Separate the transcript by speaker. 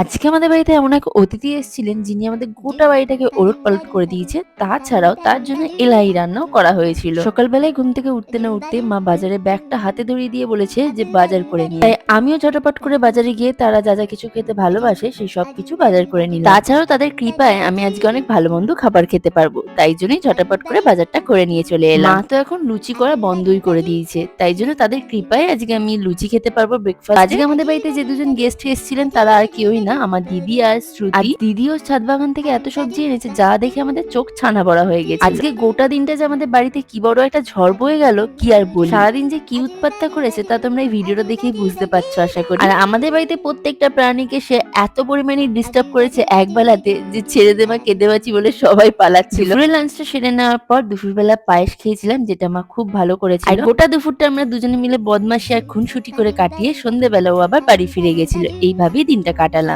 Speaker 1: আজকে আমাদের বাড়িতে এমন এক অতিথি এসেছিলেন যিনি আমাদের গোটা বাড়িটাকে ওলট পালট করে দিয়েছে। তাছাড়াও তার জন্য এলাই রান্নাও করা হয়েছিল। সকালবেলায় ঘুম থেকে উঠতে না উঠতে মা বাজারে ব্যাগটা হাতে ধরিয়ে দিয়ে বলেছে যে বাজার করে নিয়ে। তাই আমিও ঝটপট করে বাজারে গিয়ে তারা যা যা কিছু খেতে ভালোবাসে সেই সব কিছু বাজার করে নিলাম। তাছাড়াও তাদের কৃপায় আমি আজকে অনেক ভালো মন্দ খাবার খেতে পারব। তাই জন্যই ঝটপট করে বাজারটা করে নিয়ে চলে এলাম। মা তো এখন লুচি করা বন্ধই করে দিয়েছে। তাই জন্য তাদের কৃপায় আজকে আমি লুচি খেতে পারব ব্রেকফাস্ট আজকে আমাদের বাড়িতে যে দুজন গেস্ট এসেছিলেন তারা আর কেউই না? আমার দিদি আর শ্রুতি। দিদিও ছাদ বাগান থেকে এত সবজি এনেছে যা দেখে আমাদের চোখ ছানা বড়া হয়ে গেছে আজকে গোটা দিনটা যে আমাদের বাড়িতে কি বড় একটা ঝড় বয়ে গেল কি আর বলি? সারাদিন যে কি উৎপাতটা করেছে তা তোমরা এই ভিডিওটা দেখেই বুঝতে পারছ আশা করি। আর আমাদের বাড়িতে প্রত্যেকটা প্রাণীকে সে এত পরিমাণে ডিস্টার্ব করেছে এক বেলাতে যে ছেড়ে দেবা কেঁদে বাঁচি বলে সবাই পালাচ্ছিল। দুপুরের লাঞ্চটা সেরে নেওয়ার পর দুপুরবেলা পায়েস খেয়েছিলাম যেটা মা খুব ভালো করেছে আর গোটা দুপুরটা আমরা দুজনে মিলে বদমাশি আর খুনসুটি করে কাটিয়ে সন্ধ্যেবেলাও আবার বাড়ি ফিরে গেছিল। এইভাবেই দিনটা কাটালাম।